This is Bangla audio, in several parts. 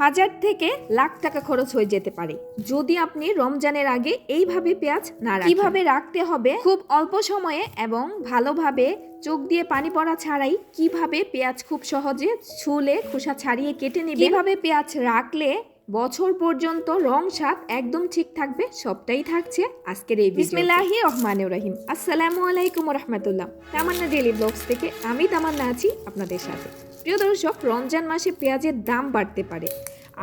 হাজার থেকে লাখ টাকা খরচ হয়ে যেতে পারে। যদি আপনি রমজানের আগে এইভাবে পেঁয়াজ না। কীভাবে রাখতে হবে? খুব অল্প সময়ে এবং ভালোভাবে চোখ দিয়ে পানি পড়া ছাড়াই কীভাবে পেঁয়াজ খুব সহজে ছুলে খোসা ছাড়িয়ে কেটে নেবে কীভাবে পেঁয়াজ রাখলে বছর পর্যন্ত রং স্বাদ একদম ঠিক থাকবে, সবটাই থাকছে আজকের এই বিসমিল্লাহি রহমানির রহিম। আসসালামু আলাইকুম রহমতুল্লাহ তামান্না ডেলি ব্লগস থেকে আমি তামান্না আছি আপনাদের সাথে। প্রিয় দর্শক, রমজান মাসে পেঁয়াজের দাম বাড়তে পারে।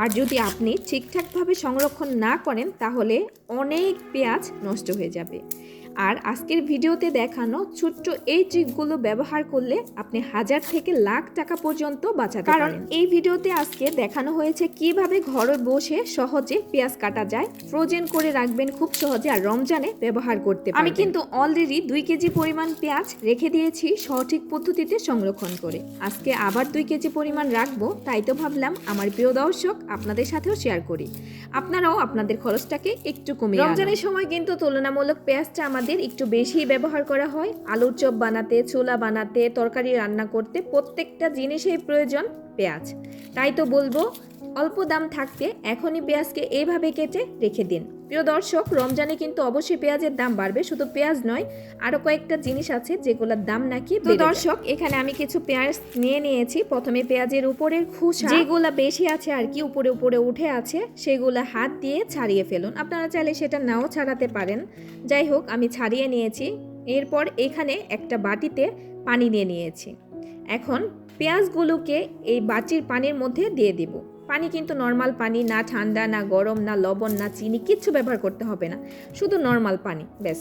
আর যদি আপনি ঠিকঠাকভাবে সংরক্ষণ না করেন, তাহলে অনেক পেঁয়াজ নষ্ট হয়ে যাবে। আর আজকের ভিডিওতে দেখানো ছোট্ট এই ট্রিকগুলো ব্যবহার করলে আপনি হাজার থেকে লাখ টাকা পর্যন্ত বাঁচাতে কারণ এই ভিডিওতে আজকে দেখানো হয়েছে কীভাবে ঘরে বসে সহজে পেঁয়াজ কাটা যায়। ফ্রোজেন করে রাখবেন খুব সহজে আর রমজানে ব্যবহার করতে আমি কিন্তু অলরেডি দুই কেজি পরিমাণ পেঁয়াজ রেখে দিয়েছি সঠিক পদ্ধতিতে সংরক্ষণ করে। আজকে আবার দুই কেজি পরিমাণ রাখব তাই তো ভাবলাম আমার প্রিয় দর্শক আপনাদের সাথেও শেয়ার করি। আপনারাও আপনাদের খরচটাকে একটু কমিয়ে রমজানের সময় কিন্তু তুলনামূলক পেঁয়াজটা আমাদের একটু বেশি ব্যবহার করা হয়। আলুর চপ বানাতে, ছোলা বানাতে, তরকারি রান্না করতে প্রত্যেকটা জিনিসেই প্রয়োজন পেঁয়াজ। তাই তো বলব, অল্প দাম থাকতে এখনই পেঁয়াজকে এইভাবে কেটে রেখে দিন। প্রিয় দর্শক রমজানে কিন্তু অবশ্যই পেঁয়াজের দাম বাড়বে। শুধু পেঁয়াজ নয় আরও কয়েকটা জিনিস আছে যেগুলোর দাম নাকি তো দর্শক এখানে আমি কিছু পেঁয়াজ নিয়ে নিয়েছি। প্রথমে পেঁয়াজের উপরের খোসা। যেগুলা বেশি আছে আর কি উপরে উপরে উঠে আছে সেগুলো হাত দিয়ে ছাড়িয়ে ফেলুন। আপনারা চাইলে সেটা নাও ছাড়াতে পারেন। যাই হোক আমি ছাড়িয়ে নিয়েছি। এরপর এখানে একটা বাটিতে পানি নিয়ে নিয়েছি। এখন পেঁয়াজগুলোকে এই বাটির পানির মধ্যে দিয়ে দিব। পানি কিন্তু নর্মাল পানি, না ঠান্ডা, না গরম, না লবণ, না চিনি, কিচ্ছু ব্যবহার করতে হবে না। শুধু নর্মাল পানি, ব্যাস।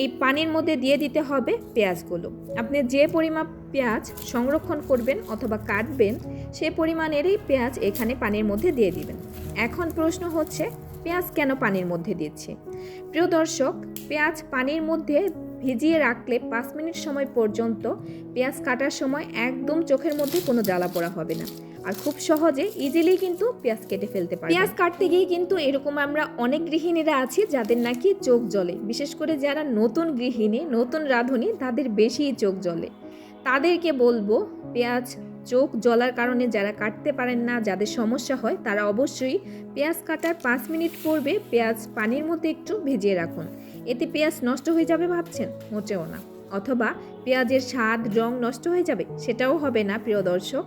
এই পানির মধ্যে দিয়ে দিতে হবে পেঁয়াজগুলো। আপনি যে পরিমাপ পেঁয়াজ সংরক্ষণ করবেন অথবা কাটবেন, সে পরিমাণেরই পেঁয়াজ এখানে পানির মধ্যে দিয়ে দিবেন। এখন প্রশ্ন হচ্ছে, পেঁয়াজ কেন পানির মধ্যে দিচ্ছি? প্রিয় দর্শক, পেঁয়াজ পানির মধ্যে ভিজিয়ে রাখলে পাঁচ মিনিট সময় পর্যন্ত পেঁয়াজ কাটার সময় একদম চোখের মধ্যে কোনো জ্বালা পোড়া হবে না। আর খুব সহজে ইজিলি কিন্তু পেঁয়াজ কেটে ফেলতে পারি পেঁয়াজ কাটতে গিয়ে কিন্তু এরকম আমরা অনেক গৃহিণীরা আছি যাদের নাকি চোখ জ্বলে। বিশেষ করে যারা নতুন গৃহিণী, নতুন রাঁধুনি, তাদের বেশিই চোখ জ্বলে। তাদেরকে বলব, পেঁয়াজ চোখ জ্বলার কারণে যারা কাটতে পারেন না, যাদের সমস্যা হয়, তারা অবশ্যই পেঁয়াজ কাটার পাঁচ মিনিট পূর্বে পেঁয়াজ পানির মধ্যে একটু ভিজিয়ে রাখুন। এতে পেঁয়াজ নষ্ট হয়ে যাবে ভাবছেন? মোটেও না। অথবা পেঁয়াজের স্বাদ, রং নষ্ট হয়ে যাবে? সেটাও হবে না, প্রিয় দর্শক।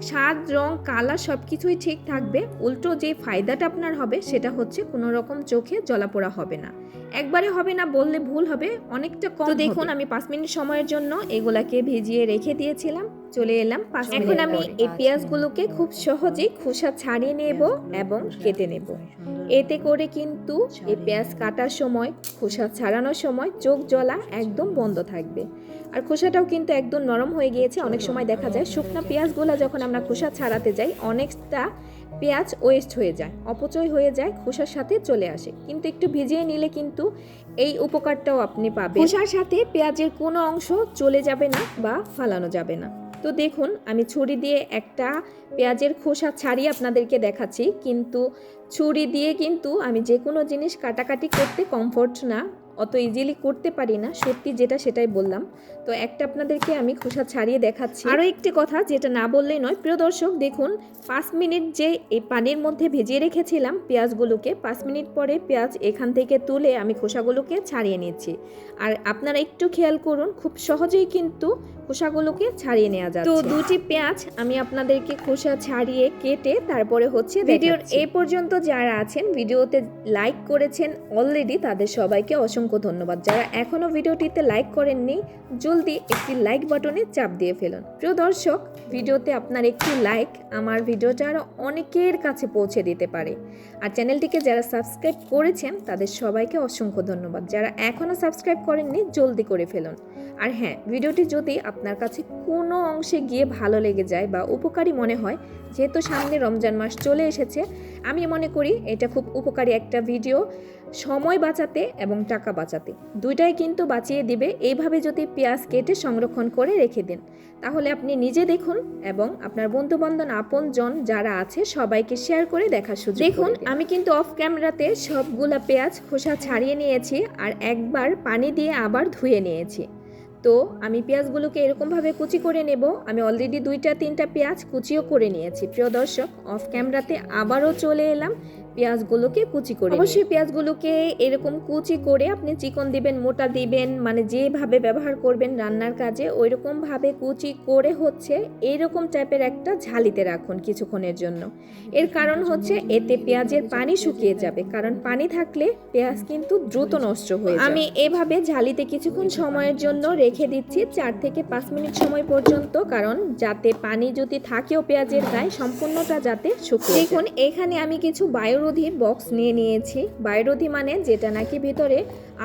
স্বাদ রং কালার সব কিছুই ঠিক থাকবে। উল্টো যে ফায়দাটা আপনার হবে সেটা হচ্ছে কোনো রকম চোখে জলাপোড়া হবে না। একবারে হবে না বললে ভুল হবে অনেকটা কম দেখুন আমি পাঁচ মিনিট সময়ের জন্য এগুলাকে ভিজিয়ে রেখে দিয়েছিলাম। চলে এলাম এখন আমি এই পেঁয়াজগুলোকে খুব সহজেই খোসা ছাড়িয়ে নেব এবং কেটে নেব। এতে করে কিন্তু এই পেঁয়াজ কাটার সময় খোসা ছাড়ানোর সময় চোখ জ্বলা একদম বন্ধ থাকবে। আর খোসাটাও কিন্তু একদম নরম হয়ে গিয়েছে। অনেক সময় দেখা যায় শুকনা পেঁয়াজগুলো যখন আমরা খোসা ছাড়াতে যাই অনেকটা পেঁয়াজ ওয়েস্ট হয়ে যায় অপচয় হয়ে যায় খোসার সাথে চলে আসে। কিন্তু একটু ভিজিয়ে নিলে কিন্তু এই উপকারটাও আপনি পাবেন। খোসার সাথে পেঁয়াজের কোনো অংশ চলে যাবে না বা ফালানো যাবে না। তো দেখুন, আমি ছুরি দিয়ে একটা পেঁয়াজের খোসা ছাড়িয়ে আপনাদেরকে দেখাচ্ছি। কিন্তু ছুরি দিয়ে কিন্তু আমি যে কোনো জিনিস কাটাকাটি করতে কমফোর্ট না, অত ইজিলি করতে পারি না। সত্যি যেটা সেটাই বললাম। তো একটা আপনাদেরকে আমি খোসা ছাড়িয়ে দেখাচ্ছি। আরও একটি কথা যেটা না বললেই নয়, প্রিয় দর্শক, দেখুন, পাঁচ মিনিট যে এই পানির মধ্যে ভেজিয়ে রেখেছিলাম পেঁয়াজগুলোকে, পাঁচ মিনিট পরে পেঁয়াজ এখান থেকে তুলে আমি খোসাগুলোকে ছাড়িয়ে নিচ্ছি। আর আপনারা একটু খেয়াল করুন, খুব সহজেই কিন্তু খোসাগুলোকে ছাড়িয়ে নেওয়া যায় তো দুটি পেঁয়াজ আমি আপনাদেরকে খোসা ছাড়িয়ে কেটে তারপরে হচ্ছে ভিডিওর এই পর্যন্ত যারা আছেন ভিডিওতে লাইক করেছেন অলরেডি তাদের সবাইকে অসংখ্য ধন্যবাদ। যারা এখনও ভিডিওটিতে লাইক করেননি জলদি একটি লাইক বাটনে চাপ দিয়ে ফেলুন। প্রিয় দর্শক ভিডিওতে আপনার একটি লাইক আমার ভিডিওটা আরও অনেকের কাছে পৌঁছে দিতে পারে। আর চ্যানেলটিকে যারা সাবস্ক্রাইব করেছেন তাদের সবাইকে অসংখ্য ধন্যবাদ। যারা এখনও সাবস্ক্রাইব করেননি জলদি করে ফেলুন। আর হ্যাঁ ভিডিওটি যদি আপনার কাছে কোনো অংশে গিয়ে ভালো লেগে যায় বা উপকারী মনে হয় যেহেতু সামনে রমজান মাস চলে এসেছে আমি মনে করি এটা খুব উপকারী একটা ভিডিও সময় বাঁচাতে এবং টাকা বাঁচাতে। দুইটাই কিন্তু বাঁচিয়ে দিবে এইভাবে যদি পেঁয়াজ কেটে সংরক্ষণ করে রেখে দিন তাহলে আপনি নিজে দেখুন এবং আপনার বন্ধু বান্ধব আপন জন যারা আছে সবাইকে শেয়ার করে দেখার সুযোগ দেখুন আমি কিন্তু অফ ক্যামেরাতে সবগুলা পেঁয়াজ খোসা ছাড়িয়ে নিয়েছি আর একবার পানি দিয়ে আবার ধুয়ে নিয়েছি। তো আমি পেঁয়াজগুলোকে এরকমভাবে কুচি করে নেব। আমি অলরেডি দুইটা, তিনটা পেঁয়াজ কুচিও করে নিয়েছি। প্রিয় দর্শক অফ ক্যামেরাতে আবারও চলে এলাম। পেঁয়াজগুলোকে কুচি করে অবশ্যই পেঁয়াজগুলোকে এরকম কুচি করে আপনি চিকন দিবেন, মোটা দিবেন মানে যেভাবে ব্যবহার করবেন রান্নার কাজে ওই রকম ভাবে কুচি করে হচ্ছে এইরকম টাইপের একটা ঝালিতে রাখুন কিছুক্ষণের জন্য। এর কারণ হচ্ছে এতে পেঁয়াজের পানি শুকিয়ে যাবে, কারণ পানি থাকলে পেঁয়াজ কিন্তু দ্রুত নষ্ট হয়ে আমি এভাবে ঝালিতে কিছুক্ষণ সময়ের জন্য রেখে দিচ্ছি, চার থেকে পাঁচ মিনিট সময় পর্যন্ত, কারণ যাতে পানি যদি থাকেও পেঁয়াজের গায়ে, সম্পূর্ণটা যাতে শুকিয়ে দেখুন, এখানে আমি কিছু বায়ুরোধী বক্স নিয়ে নিয়েছি। বায়ুরোধী মানে যেটা নাকি ভিতরে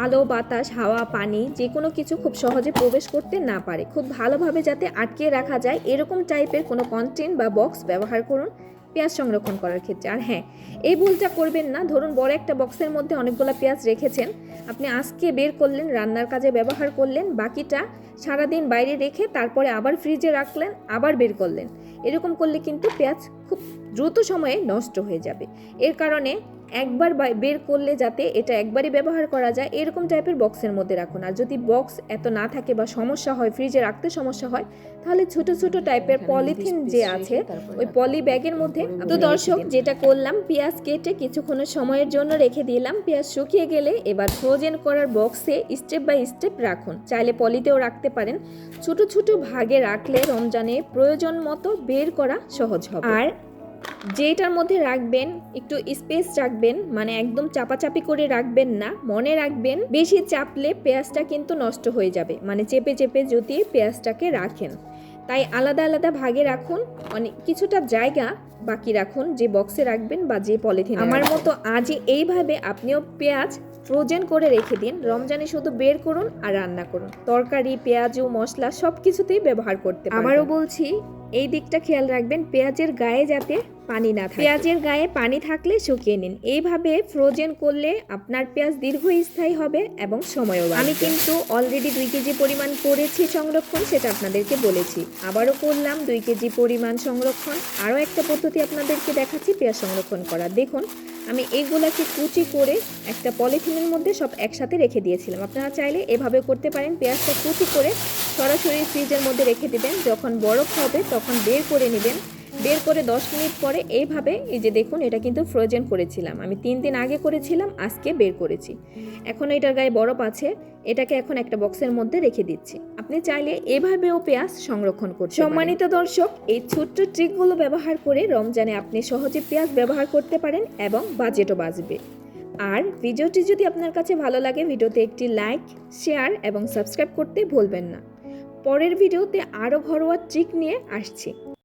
আলো, বাতাস, হাওয়া, পানি যে কোনো কিছু খুব সহজে প্রবেশ করতে না পারে। খুব ভালোভাবে যাতে আটকে রাখা যায়, এরকম টাইপের কোনো কন্টেন্ট বা বক্স ব্যবহার করুন। পেঁয়াজ সংরক্ষণ করার ক্ষেত্রে। আর হ্যাঁ এই ভুলটা করবেন না। ধরুন বড় একটা বক্সের মধ্যে অনেকগুলো পেঁয়াজ রেখেছেন। আপনি আজকে বের করলেন, রান্নার কাজে ব্যবহার করলেন, বাকিটা সারাদিন বাইরে রেখে তারপরে আবার ফ্রিজে রাখলেন, আবার বের করলেন। এরকম করলে কিন্তু পেঁয়াজ খুব দ্রুত সময়ে নষ্ট হয়ে যাবে। এর কারণে একবার বের করলে যাতে এটা একবারই ব্যবহার করা যায় এরকম টাইপের বক্সের মধ্যে রাখুন। আর যদি বক্স এত না থাকে বা সমস্যা হয় ফ্রিজে রাখতে সমস্যা হয় তাহলে ছোট ছোট টাইপের পলিথিন যে আছে ওই পলি ব্যাগের মধ্যে তো দর্শক যেটা করলাম পেঁয়াজ কেটে কিছুক্ষণের সময়ের জন্য রেখে দিলাম। পেঁয়াজ শুকিয়ে গেলে এবার ফ্রোজেন করার বক্সে স্টেপ বাই স্টেপ রাখুন। চাইলে পলিতেও রাখতে পারেন। ছোট ছোট ভাগে রাখলে রমজানে প্রয়োজন মতো বের করা সহজ হবে। আর যেটার মধ্যে রাখবেন একটু স্পেস রাখবেন মানে একদম চাপাচাপি করে রাখবেন না মনে রাখবেন বেশি চাপলে পেঁয়াজটা কিন্তু নষ্ট হয়ে যাবে মানে চেপে চেপে যদি পেঁয়াজটাকে রাখেন। তাই আলাদা আলাদা ভাগে রাখুন অনেক কিছুটা জায়গা বাকি রাখুন যে বক্সে রাখবেন বা যে পলিথিন আমার মতো আজই এইভাবে আপনিও পেঁয়াজ ফ্রোজেন করে রেখে দিন রমজানে শুধু বের করুন আর রান্না করুন। তরকারি পেঁয়াজ ও মশলা সব কিছুতেই ব্যবহার করতে আবারও বলছি এই দিকটা খেয়াল রাখবেন, পেঁয়াজের গায়ে যাতে পানি না থাকে। পেঁয়াজের গায়ে পানি থাকলে শুকিয়ে নিন। এইভাবে ফ্রোজেন করলে আপনার পেঁয়াজ দীর্ঘস্থায়ী হবে এবং সময়ও। আমি কিন্তু অলরেডি দুই কেজি পরিমাণ করেছি সংরক্ষণ, সেটা আপনাদেরকে বলেছি। আবারও করলাম দুই কেজি পরিমাণ সংরক্ষণ। আরও একটা পদ্ধতি আপনাদেরকে দেখাচ্ছি, পেঁয়াজ সংরক্ষণ করা। দেখুন আমি এইগুলাকে কুচি করে একটা পলিথিনের মধ্যে সব একসাথে রেখে দিয়েছিলাম। আপনারা চাইলে এভাবে করতে পারেন। পেঁয়াজটা কুচি করে সরাসরি ফ্রিজের মধ্যে রেখে দেবেন। যখন বরফ হবে তখন বের করে নেবেন। বের করে দশ মিনিট পরে এইভাবে এই যে দেখুন, এটা কিন্তু ফ্রোজেন করেছিলাম। আমি তিন দিন আগে করেছিলাম, আজকে বের করেছি। এখন এটার গায়ে বরফ আছে, এটাকে এখন একটা বক্সের মধ্যে রেখে দিচ্ছি। আপনি চাইলে এভাবেও পেঁয়াজ সংরক্ষণ করতে সম্মানিত দর্শক, এই ছোট্ট ট্রিকগুলো ব্যবহার করে রমজানে আপনি সহজে পেঁয়াজ ব্যবহার করতে পারেন এবং বাজেটও বাঁচবে। আর ভিডিওটি যদি আপনার কাছে ভালো লাগে, ভিডিওতে একটি লাইক শেয়ার এবং সাবস্ক্রাইব করতে ভুলবেন না। পরের ভিডিওতে আরও ঘরোয়া ট্রিক নিয়ে আসছি।